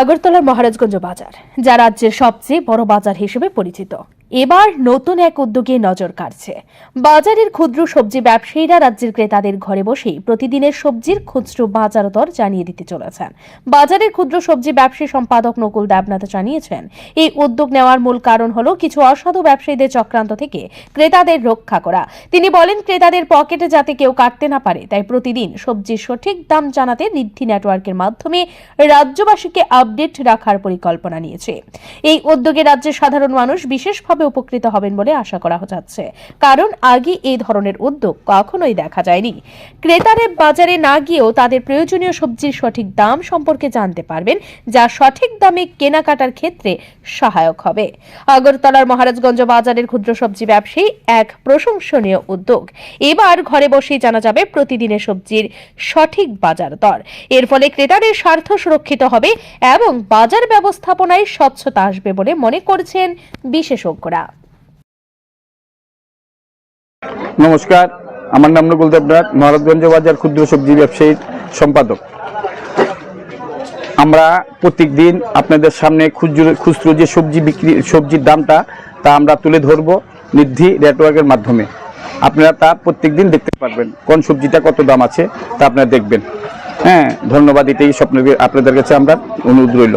আগরতলার মহারাজগঞ্জ বাজার যা রাজ্যের সবচেয়ে বড় বাজার হিসেবে পরিচিত। এবার নতুন এক উদ্যোগে নজর কাড়ছে। বাজারের ক্ষুদ্র সবজি ব্যবসায়ীরা রাজ্যের ক্রেতাদের ঘরে বসেই প্রতিদিনের সবজির খুচরো বাজার দর জানিয়ে দিতে চলেছেন। বাজারের ক্ষুদ্র সবজি ব্যবসায়ী সম্পাদক নকুল দেবনাথ জানিয়েছেন, এই উদ্যোগ নেওয়ার মূল কারণ হলো কিছু অসাধু ব্যবসায়ীদের চক্রান্ত থেকে ক্রেতাদের রক্ষা করা। তিনি বলেন, ক্রেতাদের পকেটে যাতে কেউ কাটতে না পারে, তাই প্রতিদিন সবজির সঠিক দাম জানাতে রিদ্ধি নেটওয়ার্কের মাধ্যমে রাজ্যবাসীকে আপডেট রাখার পরিকল্পনা নিয়েছে। এই উদ্যোগে রাজ্যের সাধারণ মানুষ বিশেষভাবে উপকৃত হবেন বলে আশা করা যাচ্ছে। কারণ আগে এই ধরনের উদ্যোগ কখনোই দেখা যায়নি। ক্রেতাদের বাজারে না গিয়েও তাদের প্রয়োজনীয় সবজির সঠিক দাম সম্পর্কে জানতে পারবেন, যা সঠিক দামে কেনাকাটার ক্ষেত্রে সহায়ক হবে। আগরতলার মহারাজগঞ্জ বাজারের ক্ষুদ্র সবজি ব্যবসায়ী এক প্রশংসনীয় উদ্যোগ। এবার ঘরে বসেই জানা যাবে প্রতিদিনের সবজির সঠিক বাজার দর। এর ফলে ক্রেতাদের স্বার্থ সুরক্ষিত হবে এবং বাজার ব্যবস্থাপনায় স্বচ্ছতা আসবে বলে মনে করছেন বিশেষজ্ঞরা নমস্কার, আমার নাম নকুল দেবনাথ মহারাজগঞ্জ বাজার ক্ষুদ্র সবজি ব্যবসায়ীর সম্পাদক। আমরা প্রত্যেকদিন আপনাদের সামনে খুচরো খুচরো যে সবজি বিক্রি সবজির দামটা, তা আমরা তুলে ধরব নিদ্ধি নেটওয়ার্কের মাধ্যমে। আপনারা তা প্রত্যেকদিন দেখতে পারবেন, কোন সবজিটা কত দাম আছে, তা আপনারা দেখবেন। হ্যাঁ ধন্যবাদ, এটাই স্বপ্ন আপনাদের কাছে আমরা অনুরোধ রইল।